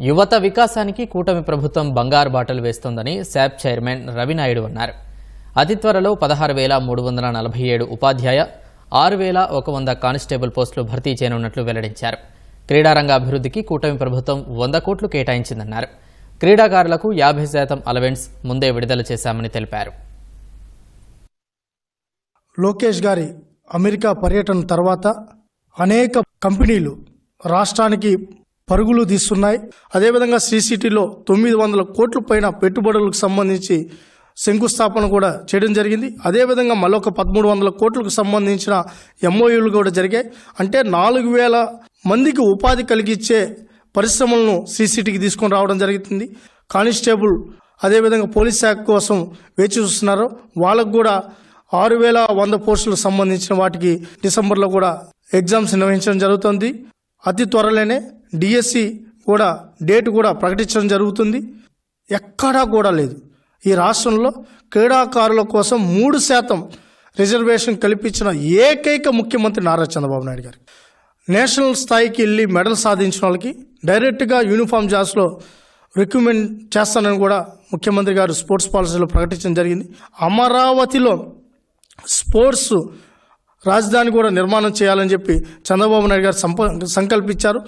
యువత వికాసానికి కూటమి ప్రభుత్వం బంగారు బాటలు వేస్తోందని శాప్ చైర్మన్ రవినాయుడు అన్నారు. అతి త్వరలో పదహారు వేల మూడు వందల నలభై ఏడు ఉపాధ్యాయ ఆరు వేల ఒక వంద కానిస్టేబుల్ పోస్టులు భర్తీ చేయనున్నట్లు వెల్లడించారు. క్రీడారంగ అభివృద్ధికి కూటమి ప్రభుత్వం వంద కోట్లు కేటాయించిందన్నారు. క్రీడాకారులకు యాభై శాతం అలవెన్స్ ముందే విడుదల చేశామని తెలిపారు. లోకేష్ గారి అమెరికా పర్యటన తర్వాత అనేక కంపెనీలు రాష్ట్రానికి పరుగులు తీస్తున్నాయి. అదేవిధంగా సిసిటీలో తొమ్మిది వందల కోట్ల పైన పెట్టుబడులకు సంబంధించి శంకుస్థాపన కూడా చేయడం జరిగింది. అదేవిధంగా మరొక పదమూడు వందల కోట్లకు సంబంధించిన ఎంఓయూలు కూడా జరిగాయి. అంటే నాలుగు వేల మందికి ఉపాధి కలిగించే పరిశ్రమలను సీసీటీకి తీసుకొని రావడం జరుగుతుంది. కానిస్టేబుల్ అదేవిధంగా పోలీస్ శాఖ కోసం వేచి చూస్తున్నారు. వాళ్ళకు కూడా ఆరు వేల వంద పోస్టులకు సంబంధించిన వాటికి డిసెంబర్లో కూడా ఎగ్జామ్స్ నిర్వహించడం జరుగుతుంది. అతి త్వరలోనే డిఎస్సి కూడా డేట్ కూడా ప్రకటించడం జరుగుతుంది. ఎక్కడా కూడా లేదు. ఈ రాష్ట్రంలో క్రీడాకారుల కోసం మూడు శాతం రిజర్వేషన్ కల్పించిన ఏకైక ముఖ్యమంత్రి నారా చంద్రబాబు నాయుడు గారు. నేషనల్ స్థాయికి వెళ్ళి మెడల్ సాధించిన వాళ్ళకి డైరెక్ట్గా యూనిఫామ్ జాబ్స్లో రికమెండ్ చేస్తానని కూడా ముఖ్యమంత్రి గారు స్పోర్ట్స్ పాలసీలో ప్రకటించడం జరిగింది. అమరావతిలో స్పోర్ట్స్ రాజధాని కూడా నిర్మాణం చేయాలని చెప్పి చంద్రబాబు నాయుడు గారు సంప సంకల్పించారు.